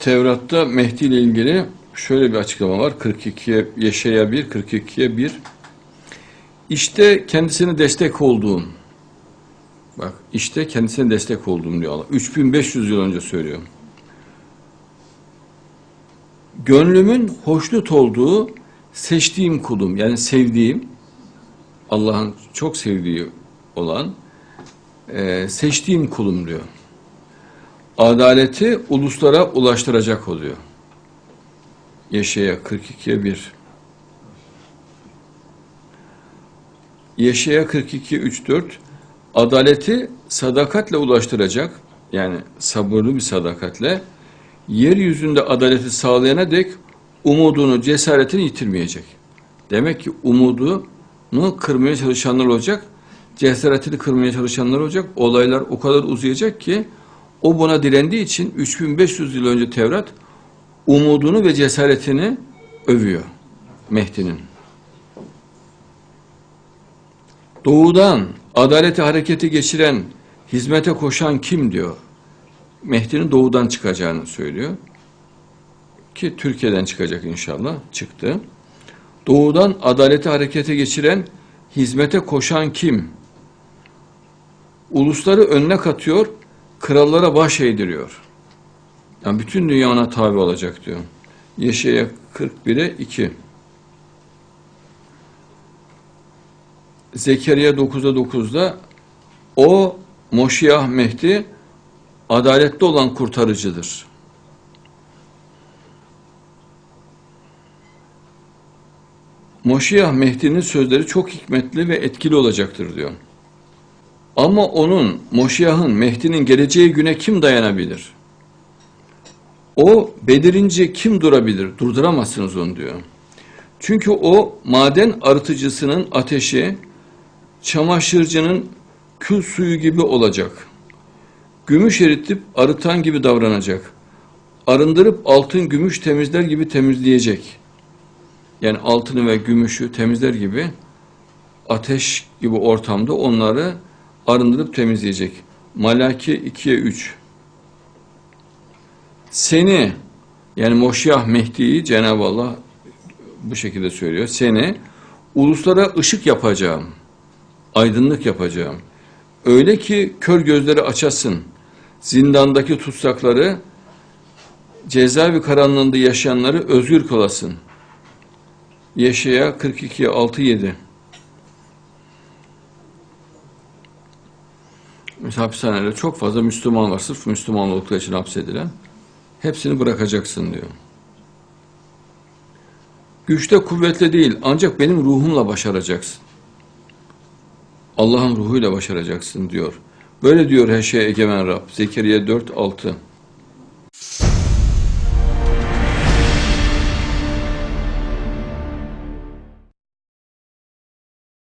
Tevrat'ta Mehdi ile ilgili şöyle bir açıklama var. 42'ye Yeşaya 1, 42'ye 1. İşte kendisine destek olduğum. Bak işte kendisine destek olduğum diyor Allah. 3500 yıl önce söylüyor. Gönlümün hoşnut olduğu seçtiğim kulum yani sevdiğim Allah'ın çok sevdiği olan e, seçtiğim kulum diyor. Adaleti uluslara ulaştıracak oluyor. Yeşaya 42'ye 1. Yeşaya 42 3 4 adaleti sadakatle ulaştıracak yani sabırlı bir sadakatle yeryüzünde adaleti sağlayana dek umudunu, cesaretini yitirmeyecek. Demek ki umudunu kırmaya çalışanlar olacak, cesaretini kırmaya çalışanlar olacak. Olaylar o kadar uzayacak ki o buna direndiği için 3500 yıl önce Tevrat umudunu ve cesaretini övüyor Mehdi'nin. Doğudan adaleti harekete geçiren, hizmete koşan kim diyor. Mehdi'nin doğudan çıkacağını söylüyor. Ki Türkiye'den çıkacak inşallah. Çıktı. Doğudan adaleti harekete geçiren, hizmete koşan kim? Ulusları önüne katıyor, krallara baş eğdiriyor. Yani bütün dünya ona tabi olacak diyor. Yeşaya 41'e 2. Zekeriya 9'a 9'da o Moşiyah Mehdi adaletli olan kurtarıcıdır. Moşiyah Mehdi'nin sözleri çok hikmetli ve etkili olacaktır diyor. Ama onun, Moşiyah'ın, Mehdi'nin geleceği güne kim dayanabilir? O belirince kim durabilir? Durduramazsınız onu diyor. Çünkü o maden arıtıcısının ateşi, çamaşırcının kül suyu gibi olacak. Gümüş eritip arıtan gibi davranacak. Arındırıp altın gümüş temizler gibi temizleyecek. Yani altını ve gümüşü temizler gibi ateş gibi ortamda onları arındırıp temizleyecek. Malaki 2'ye 3. Seni yani Moşiyah Mehdi'yi Cenab-ı Allah bu şekilde söylüyor. Seni uluslara ışık yapacağım. Aydınlık yapacağım. Öyle ki kör gözleri açasın. Zindandaki tutsakları cezaevi karanlığında yaşayanları özgür kılasın. Yeşaya 42 6 7. Hapishanede çok fazla Müslüman var. Sırf Müslüman oldukları için hapsedilen. Hepsini bırakacaksın diyor. Güçte kuvvetle değil ancak benim ruhumla başaracaksın. Allah'ın ruhuyla başaracaksın diyor. Böyle diyor her şeye egemen Rab. Zekeriya 4 6.